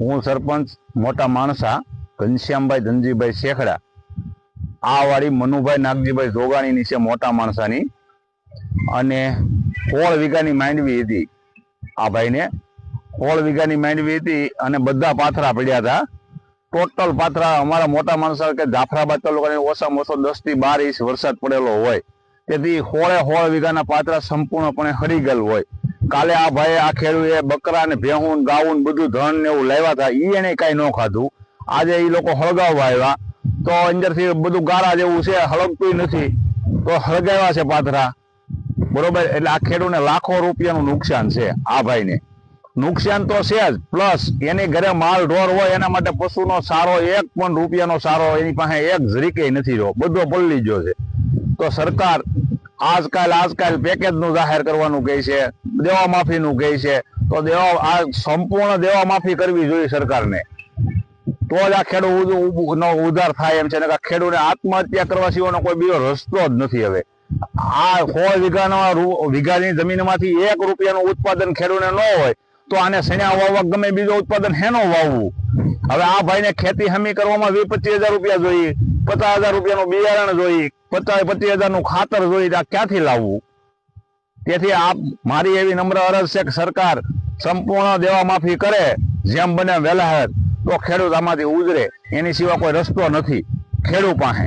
હું સરપંચ, મોટા માણસા, ઘનશ્યામભાઈ, ધનજીભાઈ શેખડા. આ વાળી મનુભાઈ નાગજીભાઈ જોગાણીની છે મોટા માણસાની. અને સોળ વીઘાની માંડવી હતી આ ભાઈને. સોળ વીઘાની માંડવી હતી અને બધા પાથરા પડ્યા હતા. ટોટલ પાથરા અમારા મોટા માણસા કે જાફરાબાદ તાલુકાની ઓછામાં ઓછો દસથી બાર ઇંચ વરસાદ પડેલો હોય. તેથી સોળે સોળ વીઘાના પાથરા સંપૂર્ણપણે હરી ગયેલ હોય. કાલે આ ભાઈ આ ખેડૂએ બકરા ને ભેહું ગાવું બધું ધન ને એવું લાવ્યા હતા એ એને કઈ ન ખાધું. આજે એ લોકો હળગાવવા આવ્યા. તો અંદરથી બધું ગારા જેવું છે, હળગતું નથી. તો હળગાવ્યા છે પાથરા. બરોબર? એટલે આ ખેડૂને લાખો રૂપિયાનું નુકસાન છે આ ભાઈને. નુકસાન તો છે જ, પ્લસ એની ઘરે માલ ઢોર હોય, એના માટે પશુનો સારો એક પણ રૂપિયાનો સારો એની પાસે એક જરીકે નથી રહ્યો. બધો પલ્લી ગયો છે. તો સરકાર આજકાલ આજકાલ પેકેજનું જાહેર કરવાનું કહે છે, દેવા માફીનું કહે છે. તો દેવા, આ સંપૂર્ણ દેવા માફી કરવી જોઈએ સરકારને. તો જ આ ખેડૂત ઉધાર થાય એમ છે. ને ખેડૂતને આત્મહત્યા કરવા સિવાયનો કોઈ બીજો રસ્તો જ નથી હવે. આ સો વીઘાના વીઘાની જમીનમાંથી એક રૂપિયાનું ઉત્પાદન ખેડૂતને ન હોય, તો આને સણ્યા વાવવા ગમે બીજો ઉત્પાદન હેનો વાવવું? હવે આ ભાઈને ખેતી હમી કરવામાં વીસ પચીસ હજાર રૂપિયા જોઈએ. પચાસ હજાર રૂપિયાનું બિયારણ જોઈએ પચાસ પચીસ હજારનું ખાતર જોઈએ તો આ ક્યાંથી લાવવું? તેથી આ મારી એવી નમ્ર અરજ છે કે સરકાર સંપૂર્ણ દેવા માફી કરે, જેમ બને વહેલા તો ખેડૂત આમાંથી ઉજરે, એની સિવાય કોઈ રસ્તો નથી. ખેડૂત પાસે.